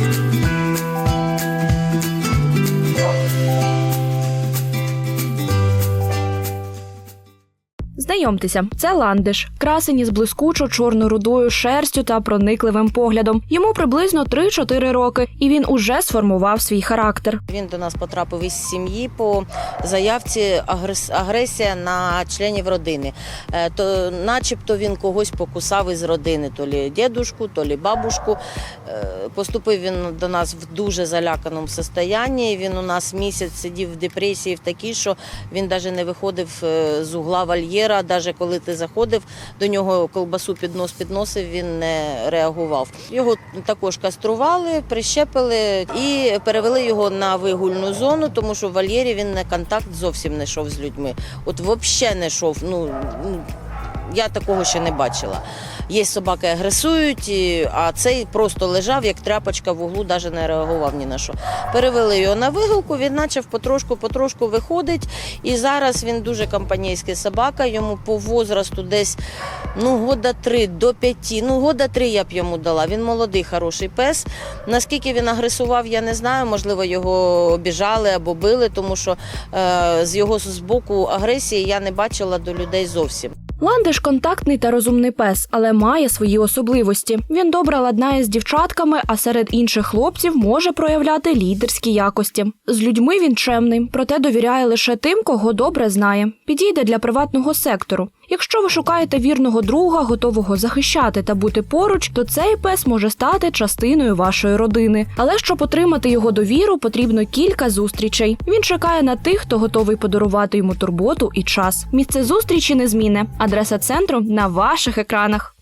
Bye. Знайомтеся, це ландиш, красень із блискучо чорно-рудою шерстю та проникливим поглядом. Йому приблизно 3-4 роки, і він уже сформував свій характер. Він до нас потрапив із сім'ї по заявці агрес- агресія на членів родини. Е, То, начебто він когось покусав із родини, то лі дідушку, то лі бабушку. Е, Поступив він до нас в дуже заляканому стані. Він у нас місяць сидів в депресії в такій, що він навіть не виходив е, з угла вольєра. Навіть коли ти заходив до нього, колбасу під нос підносив, він не реагував. Його також кастрували, прищепили і перевели його на вигульну зону, тому що в вольєрі він на контакт зовсім не йшов з людьми. От взагалі не йшов. Ну, я такого ще не бачила. Є собаки агресують, а цей просто лежав, як тряпочка в углу, навіть не реагував ні на що. Перевели його на вигулку, він почав потрошку-потрошку виходить. І зараз він дуже компанійський собака, йому по возрасту десь ну, года три до п'яти. Ну, года три я б йому дала. Він молодий, хороший пес. Наскільки він агресував, я не знаю. Можливо, його обіжали або били, тому що е, з його з боку агресії я не бачила до людей зовсім. Ландиш контактний та розумний пес, але має свої особливості. Він добре ладнає з дівчатками, а серед інших хлопців може проявляти лідерські якості. З людьми він чемний, проте довіряє лише тим, кого добре знає. Підійде для приватного сектору. Якщо ви шукаєте вірного друга, готового захищати та бути поруч, то цей пес може стати частиною вашої родини. Але щоб отримати його довіру, потрібно кілька зустрічей. Він чекає на тих, хто готовий подарувати йому турботу і час. Місце зустрічі незмінне. Адреса центру на ваших екранах.